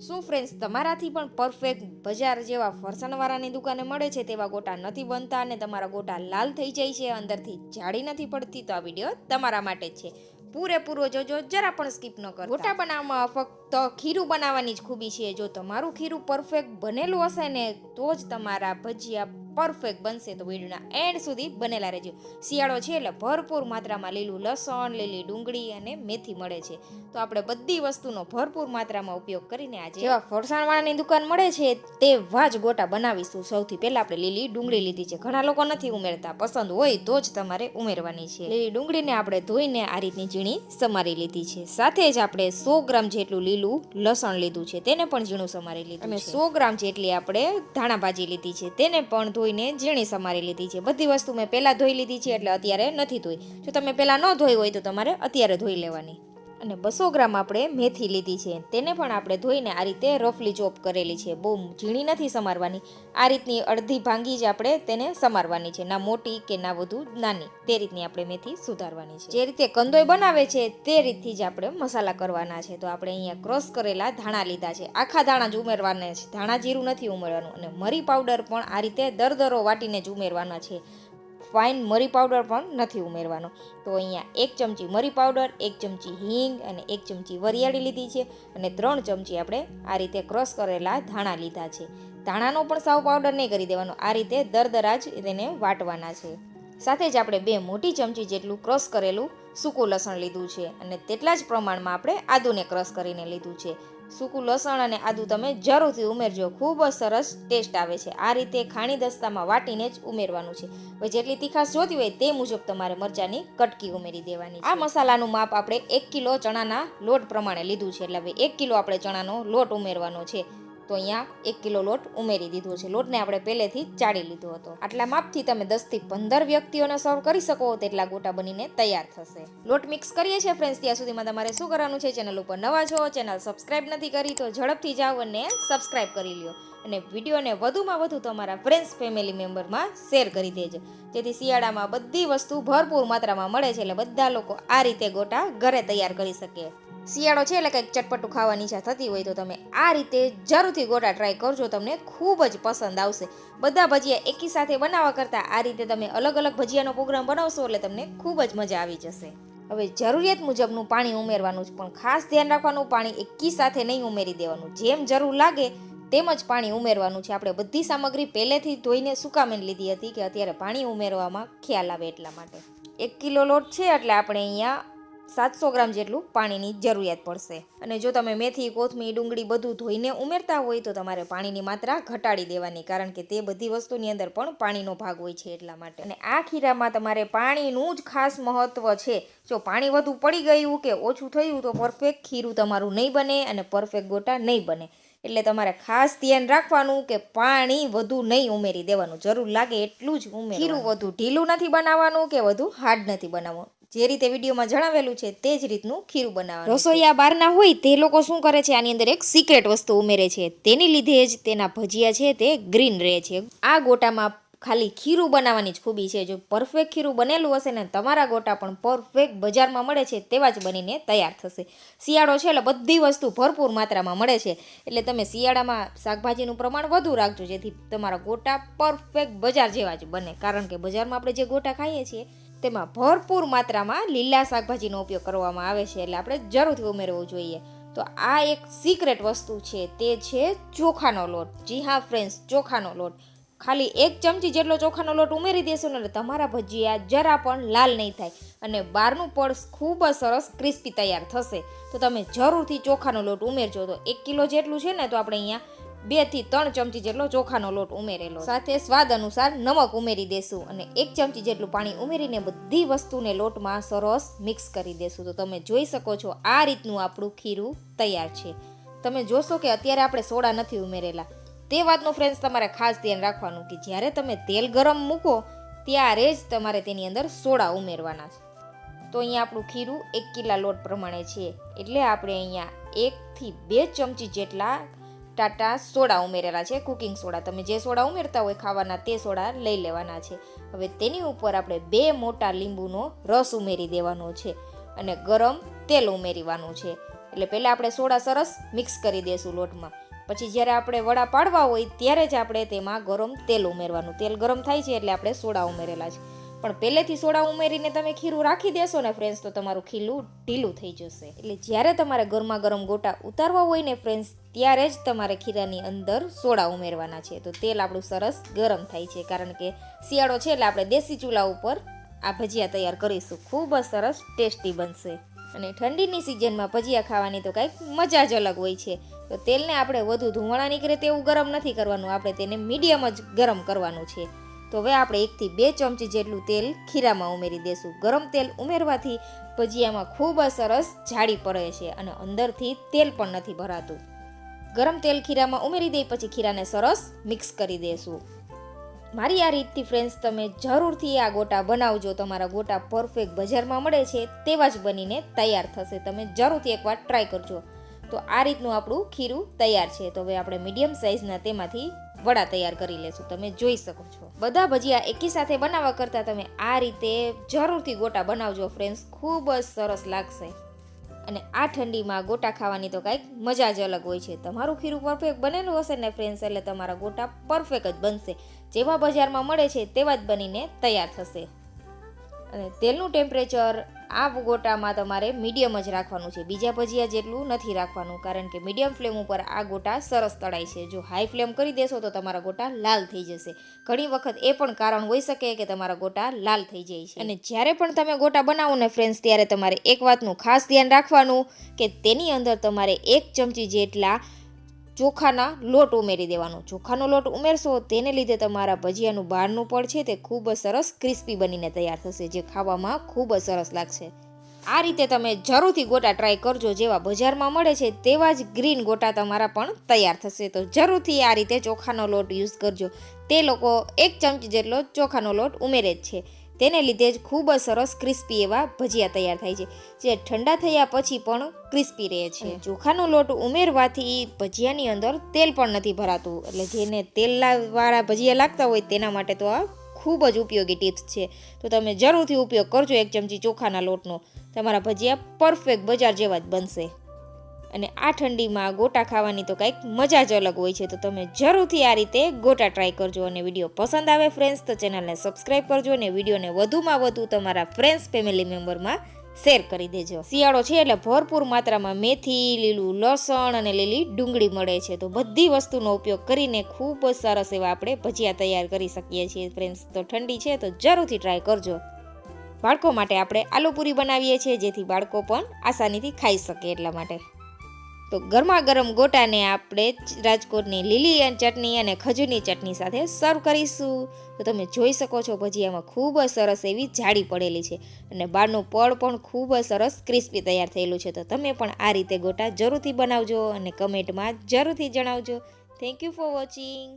શું ફ્રેન્ડ્સ તમારાથી પણ પરફેક્ટ બજાર જેવા ફરસાણવાળાની દુકાને મળે છે તેવા ગોટા નથી બનતા અને તમારા ગોટા લાલ થઈ જાય છે, અંદરથી જાડી નથી પડતી તો આ વીડિયો તમારા માટે જ છે. પૂરેપૂરો જોજો, જરા પણ સ્કીપ ન કરો ગોટા બનાવવામાં ફક્ત ખીરું બનાવવાની જ ખૂબી છે. જો તમારું ખીરું પરફેક્ટ બનેલું હશે ને, તો જ તમારા ભજીયા પરફેક્ટ બનશે તો વિડીયોના એન્ડ સુધી બનેલા રહેજો. શિયાળો છે એટલે ભરપૂર માત્રામાં લીલું લસણ લીલી ડુંગળી અને મેથી મળે છે. તો આપણે બધી વસ્તુનો ભરપૂર માત્રામાં ઉપયોગ કરીને આજે જેવા ફરસાણવાળાની દુકાન મળે છે તેવા જ ગોટા બનાવીશું. સૌથી પહેલાં આપણે લીલી ડુંગળી લીધી છે. ઘણા લોકો નથી ઉમેરતા. પસંદ હોય તો જ તમારે ઉમેરવાની છે. લીલી ડુંગળીને આપણે ધોઈને આ રીતની ઝીણી સમારી લીધી છે. સાથે જ આપણે સો ગ્રામ જેટલું લીલું લસણ લીધું છે. તેને પણ ઝીણું સમારી લીધું અને સો ગ્રામ જેટલી આપણે ધાણા ભાજી લીધી છે. તેને પણ ધોઈને ઝીણી સમારી લીધી છે. બધી વસ્તુ મેં પહેલાં ધોઈ લીધી છે, એટલે અત્યારે નથી ધોઈ. જો તમે પહેલાં ન ધોઈ હોય તો તમારે અત્યારે ધોઈ લેવાની. અને બસો ગ્રામ આપણે મેથી લીધી છે. તેને પણ આપણે ધોઈને આ રીતે રફલી ચોપ કરેલી છે. બહુ ઝીણી નથી સમારવાની. આ રીતની અડધી ભાંગી જ આપણે તેને સમારવાની છે. ના મોટી કે ના વધુ નાની. તે રીતની આપણે મેથી સુધારવાની છે. જે રીતે કંદોય બનાવે છે, તે રીતથી જ આપણે મસાલા કરવાના છે. તો આપણે અહીંયા ક્રોસ કરેલા ધાણા લીધા છે. આખા ધાણા જ ઉમેરવાના છે. ધાણા જીરું નથી ઉમેરવાનું. અને મરી પાવડર પણ આ રીતે દરદરો વાટીને જ ઉમેરવાના છે. ફાઇન મરી પાવડર પણ નથી ઉમેરવાનો. તો અહીંયા એક ચમચી મરી પાવડર એક ચમચી હિંગ અને એક ચમચી વરિયાળી લીધી છે અને ત્રણ ચમચી આપણે આ રીતે ક્રોસ કરેલા ધાણા લીધા છે. ધાણાનો પણ સાવ પાવડર નહીં કરી દેવાનો, આ રીતે દરદરા જ તેને વાટવાના છે. સાથે જ આપણે બે મોટી ચમચી જેટલું ક્રશ કરેલું સૂકું લસણ લીધું છે અને તેટલા જ પ્રમાણમાં આપણે આદુને ક્રશ કરીને લીધું છે. સૂકું લસણ અને આદુ તમે જરૂરથી ઉમેરજો. ખૂબ જ સરસ ટેસ્ટ આવે છે. આ રીતે ખાણી દસ્તામાં વાટીને જ ઉમેરવાનું છે. હવે જેટલી તીખાશ જોતી હોય તે મુજબ તમારે મરચાંની કટકી ઉમેરી દેવાની આ મસાલાનું માપ આપણે એક કિલો ચણાના લોટ પ્રમાણે લીધું છે. એટલે હવે એક કિલો આપણે ચણાનો લોટ ઉમેરવાનો છે. તો અહીંયા એક કિલો લોટ ઉમેરી દીધો છે. લોટને આપણે પહેલેથી ચાળી લીધો હતો. આટલા માપથી તમે દસથી પંદર વ્યક્તિઓને સર્વ કરી શકો તેટલા ગોટા બનીને તૈયાર થશે. લોટ મિક્સ કરીએ છીએ ફ્રેન્ડ્સ ત્યાં સુધીમાં તમારે શું કરવાનું છે? ચેનલ ઉપર નવા છો? ચેનલ સબસ્ક્રાઇબ નથી કરી તો ઝડપથી જાઓ અને સબસ્ક્રાઇબ કરી લ્યો. અને વિડીયોને વધુમાં વધુ તમારા ફ્રેન્ડ્સ ફેમિલી મેમ્બરમાં શેર કરી દેજો. જેથી શિયાળામાં બધી વસ્તુ ભરપૂર માત્રામાં મળે છે એટલે બધા લોકો આ રીતે ગોટા ઘરે તૈયાર કરી શકે. શિયાળો છે એટલે કંઈક ચટપટું ખાવાની ઈચ્છા થતી હોય તો તમે આ રીતે જરૂરથી ગોટા ટ્રાય કરજો, તમને ખૂબ જ પસંદ આવશે. બધા ભજીયા એકી સાથે બનાવવા કરતાં આ રીતે તમે અલગ અલગ ભજીયાનો પ્રોગ્રામ બનાવશો એટલે તમને ખૂબ જ મજા આવી જશે. હવે જરૂરિયાત મુજબનું પાણી ઉમેરવાનું છે પણ ખાસ ધ્યાન રાખવાનું, પાણી એકી સાથે નહીં ઉમેરી દેવાનું. જેમ જરૂર લાગે તેમ જ પાણી ઉમેરવાનું છે. આપણે બધી સામગ્રી પહેલેથી ધોઈને સુકામેન લીધી હતી કે અત્યારે પાણી ઉમેરવામાં ખ્યાલ આવે એટલા માટે. એક કિલો લોટ છે એટલે આપણે અહીંયા સાતસો ગ્રામ જેટલું પાણીની જરૂરિયાત પડશે. અને જો તમે મેથી કોથમી ડુંગળી બધું ધોઈને ઉમેરતા હોય તો તમારે પાણીની માત્રા ઘટાડી દેવાની, કારણ કે તે બધી વસ્તુની અંદર પણ પાણીનો ભાગ હોય છે એટલા માટે. અને આ ખીરામાં તમારે પાણીનું જ ખાસ મહત્વ છે. જો પાણી વધુ પડી ગયું કે ઓછું થયું તો પરફેક્ટ ખીરું તમારું નહીં બને અને પરફેક્ટ ગોટા નહીં બને. એટલે તમારે ખાસ ધ્યાન રાખવાનું કે પાણી વધુ નહીં ઉમેરી દેવાનું. જરૂર લાગે એટલું જ ઉમેર વધુ ઢીલું નથી બનાવવાનું કે વધુ હાર્ડ નથી બનાવવાનું? જે રીતે વિડીયોમાં જણાવેલું છે તે જ રીતનું ખીરું બનાવવાનું રસોઈયા બહારના હોય તે લોકો શું કરે છે? આની અંદર એક સિક્રેટ વસ્તુ ઉમેરે છે. તેની લીધે જ તેના ભજીયા છે તે ગ્રીન રહે છે. આ ગોટામાં ખાલી ખીરું બનાવવાની જ ખૂબી છે. જો પરફેક્ટ ખીરું બનેલું હશે ને, તમારા ગોટા પણ પરફેક્ટ બજારમાં મળે છે તેવા જ બનીને તૈયાર થશે. શિયાળો છે એટલે બધી વસ્તુ ભરપૂર માત્રામાં મળે છે. એટલે તમે શિયાળામાં શાકભાજીનું પ્રમાણ વધુ રાખજો, જેથી તમારા ગોટા પરફેક્ટ બજાર જેવા જ બને. કારણ કે બજારમાં આપણે જે ગોટા ખાઈએ છીએ તેમાં ભરપૂર માત્રામાં લીલા શાકભાજીનો ઉપયોગ કરવામાં આવે છે એટલે આપણે જરૂરથી ઉમેરવું જોઈએ. તો આ એક સિક્રેટ વસ્તુ છે, તે છે ચોખાનો લોટ. જી હા ફ્રેન્ડ્સ ચોખાનો લોટ. ખાલી એક ચમચી જેટલો ચોખાનો લોટ ઉમેરી દેશો ને તમારા ભજીયા જરા પણ લાલ નહીં થાય અને બહારનું પડ ખૂબ જ સરસ ક્રિસ્પી તૈયાર થશે. તો તમે જરૂરથી ચોખાનો લોટ ઉમેરજો. તો એક કિલો જેટલું છે ને, તો આપણે અહીંયા બેથી ત્રણ ચમચી જેટલો ચોખાનો લોટ ઉમેરેલો. સાથે સ્વાદ અનુસાર નમક ઉમેરી દેશું અને એક ચમચી જેટલું પાણી ઉમેરીને બધી વસ્તુને લોટમાં સરસ મિક્સ કરી દેશું. તો તમે જોઈ શકો છો, આ રીતનું આપણું ખીરું તૈયાર છે. તમે જોશો કે અત્યારે આપણે સોડા નથી ઉમેરેલા. તે વાતનું ફ્રેન્ડ્સ તમારે ખાસ ધ્યાન રાખવાનું કે જ્યારે તમે તેલ ગરમ મૂકો, ત્યારે જ તમારે તેની અંદર સોડા ઉમેરવાના છે. તો અહીંયા આપણું ખીરું એક કિલા લોટ પ્રમાણે છે. એટલે આપણે અહીંયા એકથી બે ચમચી જેટલા ટાટા સોડા ઉમેરેલા છે કુકિંગ સોડા. તમે જે સોડા ઉમેરતા હોય ખાવાના તે સોડા લઈ લેવાના છે. હવે તેની ઉપર આપણે બે મોટા લીંબુનો રસ ઉમેરી દેવાનો છે અને ગરમ તેલ ઉમેરવાનું છે. એટલે પહેલાં આપણે સોડા સરસ મિક્સ કરી દઈશું લોટમાં. પછી જ્યારે આપણે વડા પાડવા હોય ત્યારે જ આપણે તેમાં ગરમ તેલ ઉમેરવાનું. તેલ ગરમ થાય છે એટલે આપણે સોડા ઉમેરેલા છે. પણ પહેલેથી સોડા ઉમેરીને તમે ખીરું રાખી દેશો ને ફ્રેન્ડ્સ તો તમારું ખીલું ઢીલું થઈ જશે. એટલે જ્યારે તમારે ગરમા ગરમ ગોટા ઉતારવા હોય ને ફ્રેન્ડ્સ ત્યારે જ તમારે ખીરાની અંદર સોડા ઉમેરવાના છે. તો તેલ આપણું સરસ ગરમ થાય છે. કારણ કે શિયાળો છે એટલે આપણે દેશી ચૂલા ઉપર આ ભજીયા તૈયાર કરીશું. ખૂબ જ સરસ ટેસ્ટી બનશે. અને ઠંડીની સિઝનમાં ભજીયા ખાવાની તો કાંઈક મજા જ અલગ હોય છે. તો તેલને આપણે વધુ ધુમાડા નીકળે તેવું ગરમ નથી કરવાનું. આપણે તેને મીડિયમ જ ગરમ કરવાનું છે. તો હવે આપણે એકથી બે ચમચી જેટલું તેલ ખીરામાં ઉમેરી દેશું. ગરમ તેલ ઉમેરવાથી ભજીયામાં ખૂબ જ સરસ જાડી પડે છે અને અંદરથી તેલ પણ નથી ભરાતું. ગરમ તેલ ખીરામાં ઉમેરી દઈ પછી ખીરાને સરસ મિક્સ કરી દેશું. મારી આ રીતથી ફ્રેન્ડ્સ તમે જરૂરથી આ ગોટા બનાવજો. તમારા ગોટા પરફેક્ટ બજારમાં મળે છે તેવા જ બનીને તૈયાર થશે. તમે જરૂરથી એકવાર ટ્રાય કરજો. તો આ રીતનું આપણું ખીરું તૈયાર છે. તો હવે આપણે મીડિયમ સાઇઝના તેમાંથી વડા તૈયાર કરી લેશું. તમે જોઈ શકો છો. બધા ભજીયા એકી સાથે બનાવવા કરતાં તમે આ રીતે જરૂરથી ગોટા બનાવજો ફ્રેન્ડ્સ ખૂબ જ સરસ લાગશે. અને આ ઠંડીમાં ગોટા ખાવાની તો કાંઈક મજા જ અલગ હોય છે. તમારું ખીરું પરફેક્ટ બનેલું હશે ને ફ્રેન્ડ્સ એટલે તમારા ગોટા પરફેક્ટ જ બનશે. જેવા બજારમાં મળે છે તેવા જ બનીને તૈયાર થશે. અને તેલનું ટેમ્પરેચર આ ગોટામાં તમારે મીડિયમ જ રાખવાનું છે. બીજા ભજીયા જેટલું નથી રાખવાનું, કારણ કે મીડિયમ ફ્લેમ ઉપર આ ગોટા સરસ તળાય છે. જો હાઈ ફ્લેમ કરી દેશો તો તમારા ગોટા લાલ થઈ જશે. ઘણી વખત એ પણ કારણ હોઈ શકે કે તમારા ગોટા લાલ થઈ જાય છે. અને જ્યારે પણ તમે ગોટા બનાવો ને ફ્રેન્ડ્સ ત્યારે તમારે એક વાતનું ખાસ ધ્યાન રાખવાનું કે તેની અંદર તમારે એક ચમચી જેટલા ચોખાના લોટ ઉમેરી દેવાનો. ચોખાનો લોટ ઉમેરશો તેને લીધે તમારા ભજીયાનું બહારનું પડ છે તે ખૂબ જ સરસ ક્રિસ્પી બનીને તૈયાર થશે, જે ખાવામાં ખૂબ જ સરસ લાગશે. આ રીતે તમે જરૂરથી ગોટા ટ્રાય કરજો, જેવા બજારમાં મળે છે તેવા જ ગ્રીન ગોટા તમારા પણ તૈયાર થશે. તો જરૂરથી આ રીતે ચોખાનો લોટ યુઝ કરજો. તે લોકો એક ચમચી જેટલો ચોખાનો લોટ ઉમેરે જ છે. તેને લીધે જ ખૂબ જ સરસ ક્રિસ્પી એવા ભજીયા તૈયાર થાય છે જે ઠંડા થયા પછી પણ ક્રિસ્પી રહે છે. ચોખાનો લોટ ઉમેરવાથી ભજીયાની અંદર તેલ પણ નથી ભરાતું એટલે જેને તેલવાળા ભજીયા લાગતા હોય તેના માટે તો આ ખૂબ જ ઉપયોગી ટિપ્સ છે. તો તમે જરૂરથી ઉપયોગ કરજો એક ચમચી ચોખાના લોટનો. તમારા ભજીયા પરફેક્ટ બજાર જેવા જ બનશે. અને આ ઠંડીમાં ગોટા ખાવાની તો કંઈક મજા જ અલગ હોય છે, તો તમે જરૂરથી આ રીતે ગોટા ટ્રાય કરજો અને વીડિયો પસંદ આવે ફ્રેન્ડ્સ તો ચેનલને સબસ્ક્રાઈબ કરજો અને વિડીયોને વધુમાં વધુ તમારા ફ્રેન્ડ્સ ફેમિલી મેમ્બરમાં શેર કરી દેજો. શિયાળો છે એટલે ભરપૂર માત્રામાં મેથી, લીલું લસણ અને લીલી ડુંગળી મળે છે, તો બધી વસ્તુનો ઉપયોગ કરીને ખૂબ જ સરસ એવા આપણે ભજીયા તૈયાર કરી શકીએ છીએ ફ્રેન્ડ્સ તો ઠંડી છે તો જરૂરથી ટ્રાય કરજો. બાળકો માટે આપણે આલુપુરી બનાવીએ છીએ, જેથી બાળકો પણ આસાનીથી ખાઈ શકે એટલા માટે. તો ગરમા ગરમ ગોટાને આપણે રાજકોટની લીલી ચટણી અને ખજૂરની ચટણી સાથે સર્વ કરીશું. તો તમે જોઈ શકો છો ભજીયામાં ખૂબ જ સરસ એવી જાડી પડેલી છે અને બહારનું પળ પણ ખૂબ જ સરસ ક્રિસ્પી તૈયાર થયેલું છે. તો તમે પણ આ રીતે ગોટા જરૂરથી બનાવજો અને કમેન્ટમાં જરૂરથી જણાવજો. Thank you for watching